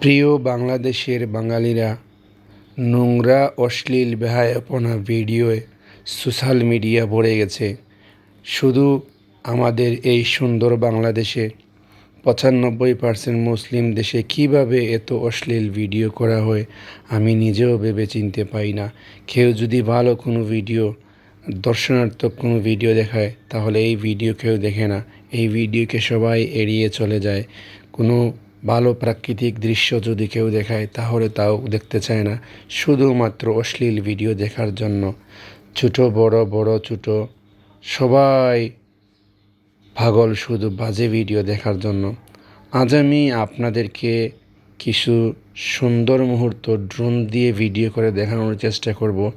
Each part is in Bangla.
প্রিয় বাংলাদেশের বাঙালিরা, নোংরা, অশ্লীল, বেহায়াপনা ভিডিওয় সোশ্যাল মিডিয়া ভরে গেছে। শুধু আমাদের এই সুন্দর বাংলাদেশে পঁচানব্বই পার্সেন্ট মুসলিম দেশে কীভাবে এত অশ্লীল ভিডিও করা হয়, আমি নিজেও ভেবে চিনতে পাই না। কেউ যদি ভালো কোনো ভিডিও, দর্শনার্থক কোনো ভিডিও দেখায়, তাহলে এই ভিডিও কেউ দেখে না। এই ভিডিওকে সবাই এড়িয়ে চলে যায়। কোনো ভালো প্রাকৃতিক দৃশ্য যদি কেউ দেখায়, তাহলে তাও দেখতে চায় না। শুধুমাত্র অশ্লীল ভিডিও দেখার জন্য। ছোট, বড় বড়, ছোট, সবাই পাগল, শুধু বাজে ভিডিও দেখার জন্য। আজ আমি আপনাদেরকে কিছু সুন্দর মুহূর্ত ড্রোন দিয়ে ভিডিও করে দেখানোর চেষ্টা করব।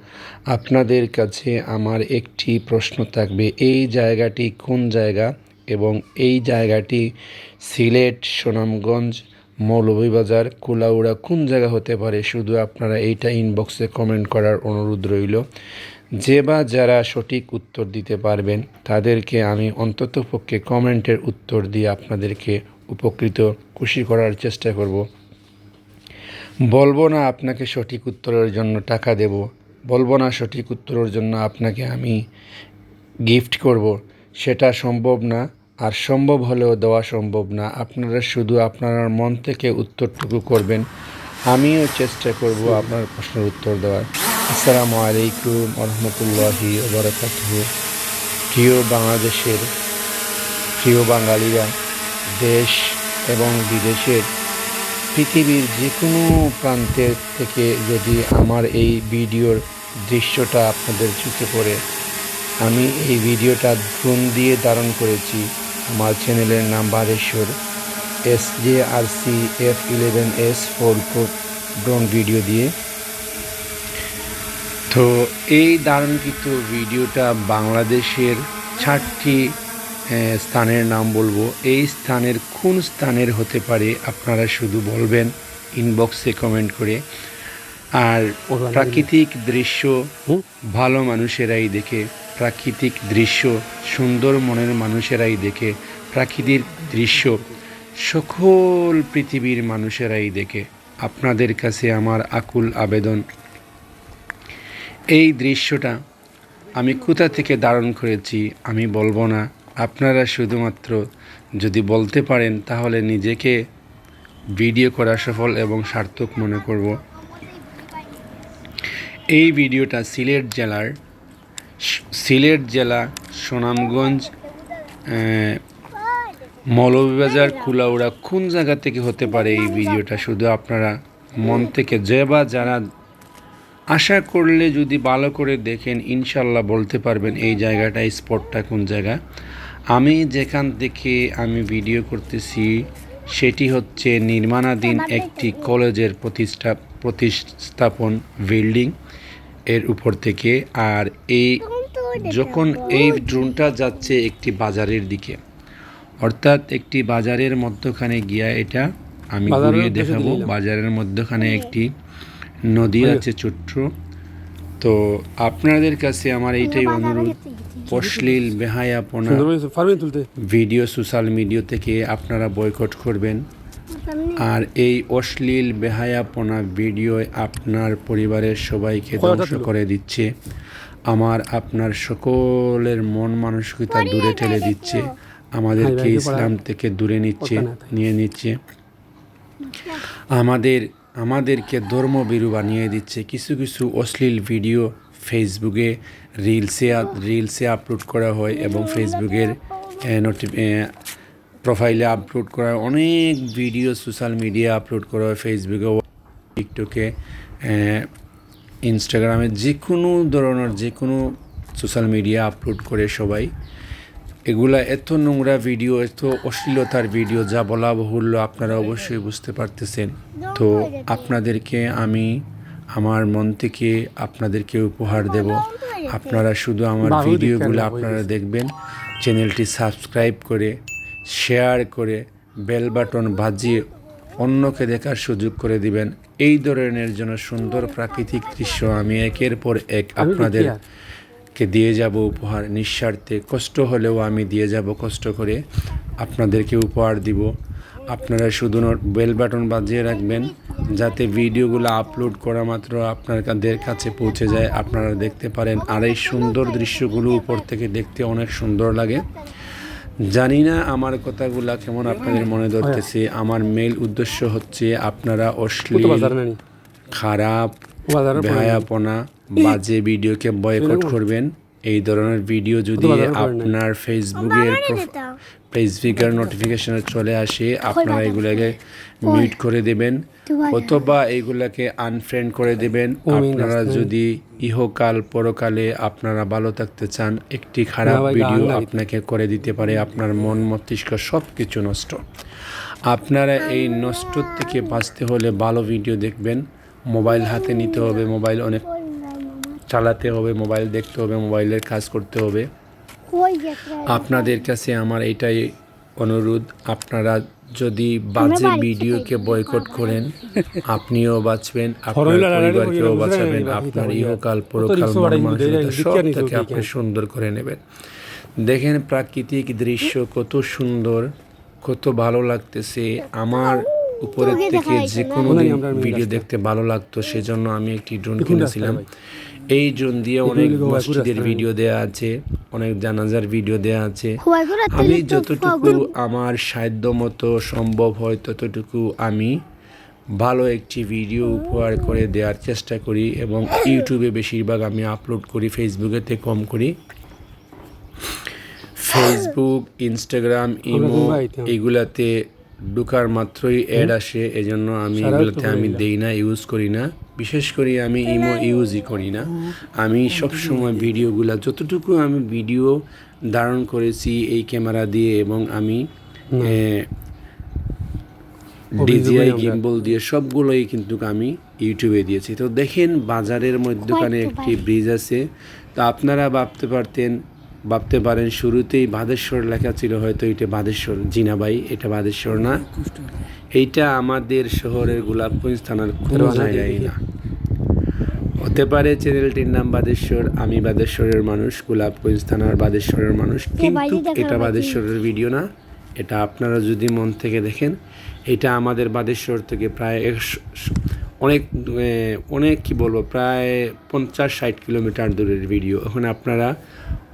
আপনাদের কাছে আমার একটি প্রশ্ন থাকবে, এই জায়গাটি কোন জায়গা? এবং এই জায়গাটি সিলেট, সুনামগঞ্জ, মৌলভীবাজার, কুলাউড়া কোন জায়গা হতে পারে? শুধু আপনারা এইটা ইনবক্সে কমেন্ট করার অনুরোধ রইল। যে বা যারা সঠিক উত্তর দিতে পারবেন, তাদেরকে আমি অন্ততপক্ষে কমেন্টের উত্তর দিয়ে আপনাদেরকে উপকৃত, খুশি করার চেষ্টা করব। বলব না আপনাকে সঠিক উত্তরের জন্য টাকা দেব। বলব না সঠিক উত্তরের জন্য আপনাকে আমি গিফট করব। সেটা সম্ভব না, আর সম্ভব হলেও দেওয়া সম্ভব না। আপনারা শুধু আপনার মন থেকে উত্তরটুকু করবেন। আমিও চেষ্টা করব আপনার প্রশ্নের উত্তর দেওয়ার। আসসালামু আলাইকুম রহমতুল্লাহি ওবরাকাত প্রিয় বাংলাদেশের, প্রিয় বাঙালিরা, দেশ এবং বিদেশের, পৃথিবীর যে কোনো প্রান্তের থেকে যদি আমার এই ভিডিওর দৃশ্যটা আপনাদের চোখে পড়ে আমি এই ভিডিওটা ড্রোন দিয়ে ধারণ করেছি। আমার চ্যানেলের নাম Bareshwar S J R C F eleven S four four drone video দিয়ে। তো এই দারুণকৃত ভিডিওটা বাংলাদেশের চারটি স্থানের নাম বলব। এই স্থানের কোন স্থানের হতে পারে আপনারা শুধু বলবেন ইনবক্সে কমেন্ট করে। আর প্রাকৃতিক দৃশ্য ভালো মানুষেরাই দেখে প্রাকৃতিক দৃশ্য সুন্দর মনের মানুষেরাই দেখে প্রাকৃতিক দৃশ্য সকল পৃথিবীর মানুষেরাই দেখে। আপনাদের কাছে আমার আকুল আবেদন। এই দৃশ্যটা আমি কোথা থেকে ধারণ করেছি আমি বলব না। আপনারা শুধুমাত্র যদি বলতে পারেন তাহলে নিজেকে ভিডিও করা সফল এবং সার্থক মনে করব। এই ভিডিওটা সিলেট জেলার সিলেট জেলা সুনামগঞ্জ মৌলভীবাজার, কুলাউড়া, কোন জায়গা থেকে হতে পারে এই ভিডিওটা শুধু আপনারা মন থেকে যে বা যারা আশা করলে যদি ভালো করে দেখেন ইনশাল্লাহ বলতে পারবেন এই জায়গাটা স্পটটা কোন জায়গা। আমি যেখান থেকে আমি ভিডিও করতেছি, সেটি হচ্ছে নির্মাণাধীন একটি কলেজের প্রতিষ্ঠা প্রতিস্থাপন বিল্ডিং। এর উপর থেকে আর এই যখন এই ড্রোনটা যাচ্ছে একটি বাজারের দিকে অর্থাৎ একটি বাজারের মধ্যখানে গিয়া এটা আমি ঘুরিয়ে দেখাবো। বাজারের মধ্যখানে একটি নদী আছে ছোট্ট। তো আপনাদের কাছে আমার এইটাই অনুরোধ। অশ্লীল বেহায়াপনা ভিডিও সোশ্যাল মিডিয়া থেকে আপনারা বয়কট করবেন। আর এই অশ্লীল বেহায়াপনা ভিডিও আপনার পরিবারের সবাইকে ধ্বংস করে দিচ্ছে। আমার আপনার সকলের মন মানসিকতা দূরে ঠেলে দিচ্ছে। আমাদেরকে ইসলাম থেকে দূরে নিচ্ছে নিয়ে নিচ্ছে। আমাদের আমাদেরকে ধর্মবিরু বানিয়ে দিচ্ছে। কিছু কিছু অশ্লীল ভিডিও ফেসবুকে রিলসে রিলসে আপলোড করা হয় এবং ফেসবুকের প্রোফাইলে আপলোড করা হয়। অনেক ভিডিও সোশ্যাল মিডিয়া আপলোড করা হয় ফেসবুকে টিকটকে ইনস্টাগ্রামে যে কোনো ধরনের যে কোনো সোশ্যাল মিডিয়া আপলোড করে সবাই। এগুলা এত নোংরা ভিডিও এত অশ্লীলতার ভিডিও যা বলা বাহুল্য আপনারা অবশ্যই বুঝতে পারতেছেন। তো আপনাদেরকে আমি আমার মন থেকে আপনাদেরকে উপহার দেব। আপনারা শুধু আমার ভিডিওগুলো আপনারা দেখবেন। চ্যানেলটি সাবস্ক্রাইব করে শেয়ার করে বেল বাটন বাজিয়ে অন্যকে দেখার সুযোগ করে দিবেন। এই ধরনের জন্য সুন্দর প্রাকৃতিক দৃশ্য আমি একের পর এক আপনাদের কে দিয়ে যাব উপহার? নিঃস্বার্থে কষ্ট হলেও আমি দিয়ে যাব কষ্ট করে আপনাদেরকে উপহার দিব। আপনারা শুধু বেল বাটন বাজিয়ে রাখবেন যাতে ভিডিওগুলো আপলোড করা মাত্র আপনাদের কাছে পৌঁছে যায়। আপনারা দেখতে পারেন আর এই সুন্দর দৃশ্যগুলো উপর থেকে দেখতে অনেক সুন্দর লাগে। জানি না আমার কথাগুলা কেমন আপনাদের মনে ধরতেছে। আমার মেল উদ্দেশ্য হচ্ছে আপনারা অশ্লীল খারাপ বেহায়াপনা বাজে ভিডিওকে বয়কট করবেন। এই ধরনের ভিডিও যদি আপনার ফেসবুকের ফেসবুকের নোটিফিকেশনে চলে আসে আপনারা এগুলাকে মিউট করে দেবেন অথবা এইগুলাকে আনফ্রেন্ড করে দেবেন। আপনারা যদি ইহকাল পরকালে আপনারা ভালো থাকতে চান একটি খারাপ ভিডিও আপনাকে করে দিতে পারে আপনার মন মস্তিষ্ক সব কিছু নষ্ট। আপনারা এই নষ্ট থেকে বাঁচতে হলে ভালো ভিডিও দেখবেন মোবাইল হাতে নিতে হবে মোবাইল অনেক চালাতে হবে মোবাইল দেখতে হবে মোবাইলের কাজ করতে হবে। আপনাদের কাছে আমার এটাই অনুরোধ আপনারা যদি বাজে ভিডিওকে বয়কট করেন আপনিও বাঁচবেন আপনার পরিবারকেও বাঁচাবেন আপনার ইহকাল পরকাল সব থেকে আপনি সুন্দর করে নেবেন। দেখেন প্রাকৃতিক দৃশ্য কত সুন্দর কত ভালো লাগতেছে। আমার উপরের থেকে যে কোনো ভিডিও দেখতে ভালো লাগতো সেজন্য আমি একটি ড্রোন কিনেছিলাম। এই ড্রোন দিয়ে অনেক মসজিদের ভিডিও দেয়া আছে অনেক জানাজার ভিডিও দেয়া আছে। আমি যতটুকু আমার সাধ্য মতো সম্ভব হয় ততটুকু আমি ভালো একটি ভিডিও উপহার করে দেওয়ার চেষ্টা করি এবং ইউটিউবে বেশিরভাগ আমি আপলোড করি ফেসবুকেতে কম করি। ফেসবুক ইনস্টাগ্রাম ইমো এগুলাতে ঢুকার মাত্রই অ্যাড আসে এজন্য আমি এগুলোতে আমি দেই না ইউজ করি না। বিশেষ করে আমি ইমো ইউজই করি না। আমি সব সময় ভিডিওগুলো যতটুকু আমি ভিডিও ধারণ করেছি এই ক্যামেরা দিয়ে এবং আমি ডিজিআই গিম্বল দিয়ে সবগুলোই কিন্তু আমি ইউটিউবে দিয়েছি। তো দেখেন বাজারের মধ্যখানে একটি ব্রিজ আছে। তো আপনারা ভাবতে পারতেন ভাবতে পারেন শুরুতেই বাদেশ্বর লেখা ছিল হয়তো এটা বাদেশ্বর জিনাবাই এটা বাদেশ্বর না। এইটা আমাদের শহরের গোলাপগঞ্জ থানার কোনো জায়গায় না। হতে পারে চ্যানেলটির নাম বাদেশ্বর আমি বাদেশ্বরের মানুষ গোলাপগঞ্জ থানার বাদেশ্বরের মানুষ। কিন্তু এটা বাদেশ্বরের ভিডিও না এটা আপনারা যদি মন থেকে দেখেন এটা আমাদের বাদেশ্বর থেকে প্রায় একশো অনেক অনেক কি বলব প্রায় পঞ্চাশ ষাট কিলোমিটার দূরের ভিডিও এখন আপনারা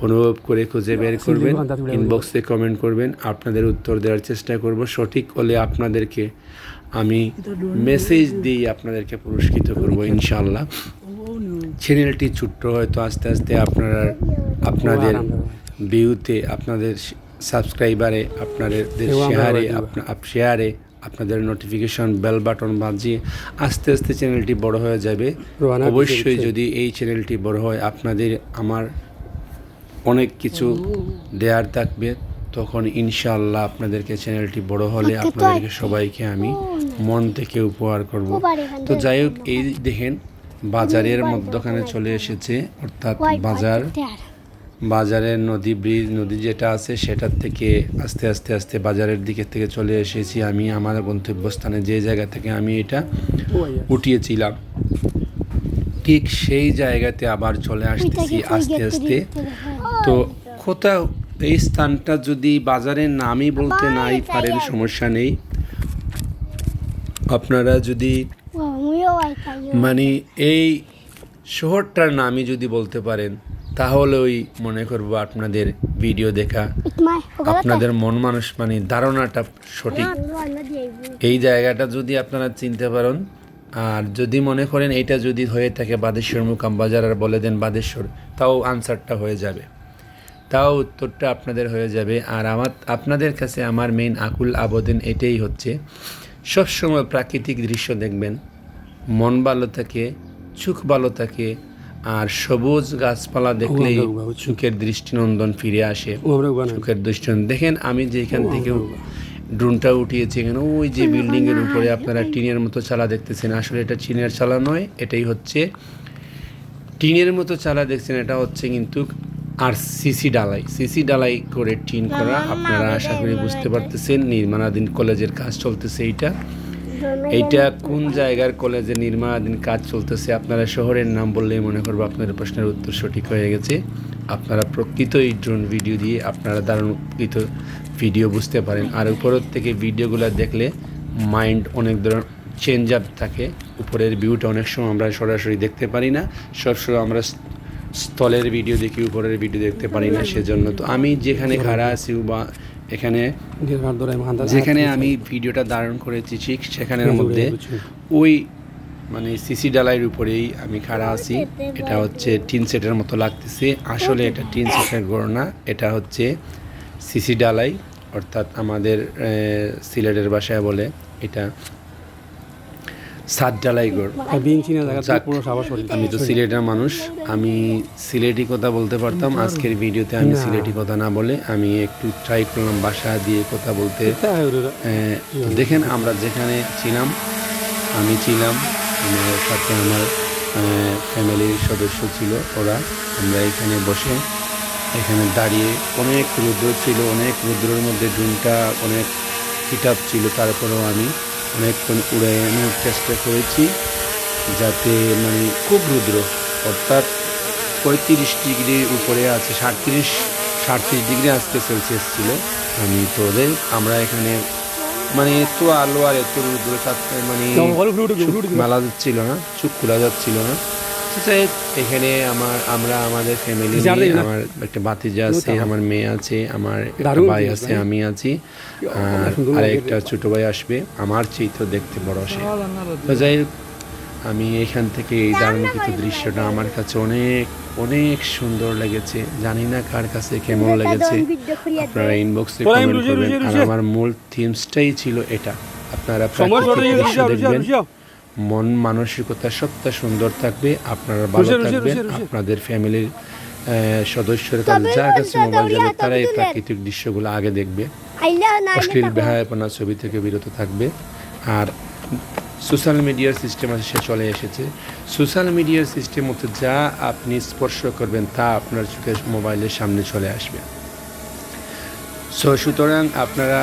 অনুভব করে খুঁজে বের করবেন ইনবক্সে কমেন্ট করবেন আপনাদের উত্তর দেওয়ার চেষ্টা করব। সঠিক হলে আপনাদেরকে আমি মেসেজ দিয়ে আপনাদেরকে পুরস্কৃত করব ইনশাল্লাহ চ্যানেলটি ছোট্ট হয়তো আস্তে আস্তে আপনারা আপনাদের ভিউতে আপনাদের সাবস্ক্রাইবারে আপনাদের শেয়ারে শেয়ারে আপনাদের নোটিফিকেশন বেল বাটন বাজিয়ে আস্তে আস্তে চ্যানেলটি বড় হয়ে যাবে। অবশ্যই যদি এই চ্যানেলটি বড় হয় আপনাদের আমার অনেক কিছু দেয়ার থাকবে। তখন ইনশাআল্লাহ আপনাদেরকে চ্যানেলটি বড় হলে আপনাদেরকে সবাইকে আমি মন থেকে উপহার করব। তো যাই হোক এই দেখেন বাজারের মধ্যখানে চলে এসেছে অর্থাৎ বাজার। বাজারের নদী ব্রিজ নদী যেটা আছে সেটার থেকে আস্তে আস্তে আস্তে বাজারের দিকে থেকে চলে এসেছি আমি আমার গন্তব্যস্থানে যে জায়গা থেকে আমি এটা উঠিয়েছিলাম। ঠিক সেই জায়গাতে আবার চলে আসতেছি আস্তে আস্তে। তো কোথাও এই স্থানটা যদি বাজারের নামই বলতে নাই পারেন সমস্যা নেই। আপনারা যদি মানে এই শহরটার নামই যদি বলতে পারেন তাহলে ওই মনে করব আপনাদের ভিডিও দেখা আপনাদের মন মানুষ মানে ধারণাটা সঠিক। এই জায়গাটা যদি আপনারা চিনতে পারেন আর যদি মনে করেন এটা যদি হয়ে থাকে বাদেশ্বর মুকাম বাজার আর বলে দেন বাদেশ্বর তাও আনসারটা হয়ে যাবে। তাও উত্তরটা আপনাদের হয়ে যাবে। আর আমার আপনাদের কাছে আমার মেইন আকুল আবেদন এটাই হচ্ছে সবসময় প্রাকৃতিক দৃশ্য দেখবেন মন ভালো থাকে চোখ ভালো থাকে আর সবুজ গাছপালা দেখলেই চোখের দৃষ্টিনন্দন ফিরে আসে। চোখের দৃষ্টিনন্দন। দেখেন আমি যেখান থেকে ড্রোনটা উঠিয়েছি এখানে ওই যে বিল্ডিং এর উপরে আপনারা টিনের মতো চালা দেখতেছেন। আসলে এটা টিনের চালা নয় এটাই হচ্ছে টিনের মতো চালা দেখছেন এটা হচ্ছে কিন্তু আর সিসি ডালাই। সিসি ডালাই করে টিন করা আপনারা আশা করি বুঝতে পারতেছেন নির্মাণাধীন কলেজের কাজ চলতেছে এইটা। এইটা কোন জায়গার কলেজে নির্মাণাধীন কাজ চলতেছে? আপনারা শহরের নাম বললেই মনে করব আপনাদের প্রশ্নের উত্তর সঠিক হয়ে গেছে। আপনারা প্রকৃতই ড্রোন ভিডিও দিয়ে আপনারা দারুণ প্রকৃত ভিডিও বুঝতে পারেন। আর উপরের থেকে ভিডিওগুলো দেখলে মাইন্ড অনেক ধরনের চেঞ্জ আপ থাকে। উপরের ভিউটা অনেক সময় আমরা সরাসরি দেখতে পারি না। সবসময় আমরা স্থলের ভিডিও দেখি, উপরের ভিডিও দেখতে পারি না সেজন্য। তো আমি যেখানে খাড়া আছি বা এখানে যেখানে আমি ভিডিওটা ধারণ করেছি ঠিক সেখানের মধ্যে ওই মানে সিসি ডালাইয়ের উপরেই আমি খাড়া আছি। এটা হচ্ছে টিন সেটের মতো লাগতেছে। আসলে এটা টিন সেটের ঘর না এটা হচ্ছে সিসি ডালাই অর্থাৎ আমাদের সিলেটের বাসায় বলে এটা। সাত আমি তো সিলেটের মানুষ। আমি সিলেটি কথা বলতে পারতাম। আজকের ভিডিওতে আমি সিলেটি কথা না বলে আমি একটু ট্রাই করলাম বাসা দিয়ে কথা বলতে। দেখেন আমরা যেখানে ছিলাম আমি ছিলাম আমার সাথে আমার ফ্যামিলির সদস্য ছিল ওরা। আমরা এখানে বসে এখানে দাঁড়িয়ে অনেক রুদ্র ছিল অনেক রুদ্রের মধ্যে ড্রোনটা অনেক হিটাপ ছিল তারপরেও আমি অনেকক্ষণ উড়ানোর চেষ্টা করেছি যাতে মানে খুব রুদ্র অর্থাৎ পঁয়ত্রিশ ডিগ্রির উপরে আছে সাঁত্রিশ সাঁত্রিশ ডিগ্রি আজকে সেলসিয়াস ছিল। আমি তোদের আমরা এখানে মানে এত আলো আর এত রুদ্র মানে মেলা যাচ্ছিল না চোখ খোলা যাচ্ছিল না। এখানে আমার আমরা আমাদের ফ্যামিলি। আমার একটা বাতিজা আছে আমার মেয়ে আছে আমার একটা ভাই আছে আমি আছি। আর একটা ছোট ভাই আসবে আমার চেয়ে তো দেখতে বড় সে। তো যাই আমি এখান থেকে এই দারুণকৃত দৃশ্যটা আমার কাছে অনেক অনেক সুন্দর লেগেছে। জানি না কার কাছে কেমন লেগেছে। আপনারা ইনবক্সে কমেন্ট করবেন। আর আমার মূল থিমসটাই ছিল এটা। আপনারা সময় দেখবেন। মন মানসিকতা সবটা সুন্দর থাকবে আপনারা ভালো থাকবেন। আপনাদের ফ্যামিলির সদস্যের কাছে যার কাছে মোবাইল যাবে তারা এই প্রাকৃতিক দৃশ্যগুলো আগে দেখবে। অশ্লীল বেহায়াপনা ছবি থেকে বিরত থাকবে। আর সোশ্যাল মিডিয়ার সিস্টেম আছে সে চলে এসেছে। সোশ্যাল মিডিয়ার সিস্টেম মতো যা আপনি স্পর্শ করবেন তা আপনার চোখের মোবাইলের সামনে চলে আসবে। সো সুতরাং আপনারা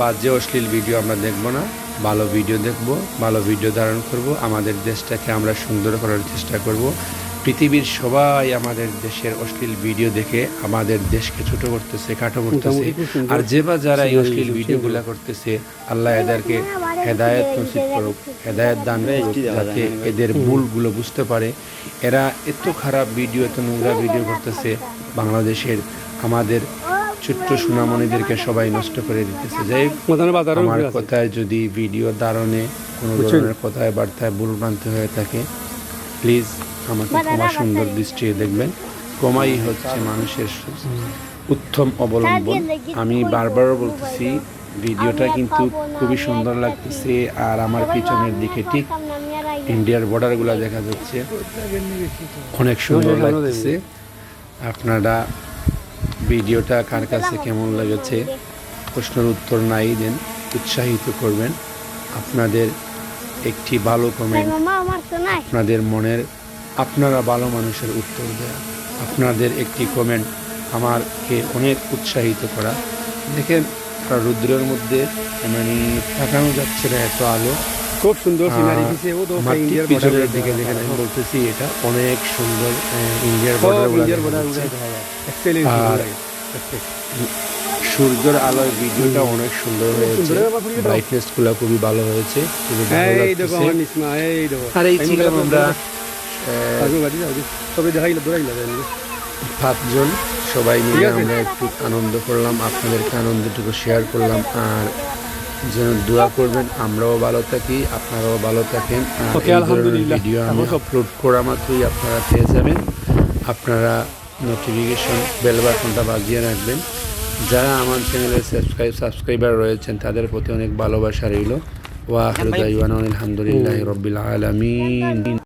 বাজে অশ্লীল ভিডিও আমরা দেখব না। ভালো ভিডিও দেখব ভালো ভিডিও ধারণ করব আমাদের দেশটাকে আমরা সুন্দর করার চেষ্টা করব। পৃথিবীর সবাই আমাদের দেশের অশ্লীল ভিডিও দেখে আমাদের দেশকে ছোট করতেছে খাটো করতেছে। আর যে বা যারা এই অশ্লীল। ভিডিওগুলো করতেছে আল্লাহ এদেরকে হেদায়েত নসিব করুক হেদায়ত দান করুক যাতে এদের ভুলগুলো বুঝতে পারে। এরা এত খারাপ ভিডিও এত নোংরা ভিডিও করতেছে বাংলাদেশের আমাদের ছোট্ট সুনামণিদেরকে সবাই নষ্ট করে দিতেছে। যাই আমার কথায় যদি ভিডিও ধারণে কোনো? ধরনের কথায় বার্তায় ভুল ভ্রান্তি হয়ে থাকে প্লিজ আমাকে ক্ষমা সুন্দর দৃষ্টিতে দেখবেন। ক্ষমাই হচ্ছে মানুষের উত্তম অবলম্বন। আমি বারবারও বলতেছি ভিডিওটা কিন্তু খুবই সুন্দর লাগতেছে আর আমার পিছনের দিকে ঠিক ইন্ডিয়ার বর্ডারগুলো দেখা যাচ্ছে। অনেক সুন্দর সুন্দর লাগতেছে। আপনারা ভিডিওটা কার কাছে কেমন লেগেছে? প্রশ্নের উত্তর নাই দেন উৎসাহিত করবেন। আপনাদের একটি ভালো কমেন্ট আপনাদের মনের আপনারা ভালো মানুষের উত্তর দেয়া। আপনাদের একটি কমেন্ট আমারকে অনেক উৎসাহিত করা। দেখেন রুদ্রের মধ্যে মানে তাকানো যাচ্ছে না এত আলো। খুব সুন্দর সিনারি দিছে ও তো ইন্ডিয়ার পিছনের দিকে দেখেন আমি বলতেছি এটা অনেক সুন্দর ইন্ডিয়ার বর্ডার ইন্ডিয়ার বর্ডার দেখা যায়। এক্সেলেন্ট আর সূর্যের আলোয় ভিডিওটা অনেক সুন্দর হয়েছে। ব্রাইটনেসগুলো খুবই ভালো হয়েছে। আর এই ছিলাম আমরা পাঁচজন সবাই মিলে আমরা একটু আনন্দ করলাম আপনাদেরকে আনন্দটুকু শেয়ার করলাম। আর যেন দোয়া করবেন আমরাও ভালো থাকি আপনারাও ভালো থাকেন। ভিডিও আমি আপলোড করা মাত্রই আপনারা পেয়ে যাবেন। আপনারা নোটিফিকেশন বেল বাটনটা বাজিয়ে রাখবেন। যারা আমার চ্যানেলে সাবস্ক্রাইব সাবস্ক্রাইবার রয়েছেন তাদের প্রতি অনেক ভালোবাসা রইল। ওয়াহ আলহামদুলিল্লাহ রবিল আলমিন।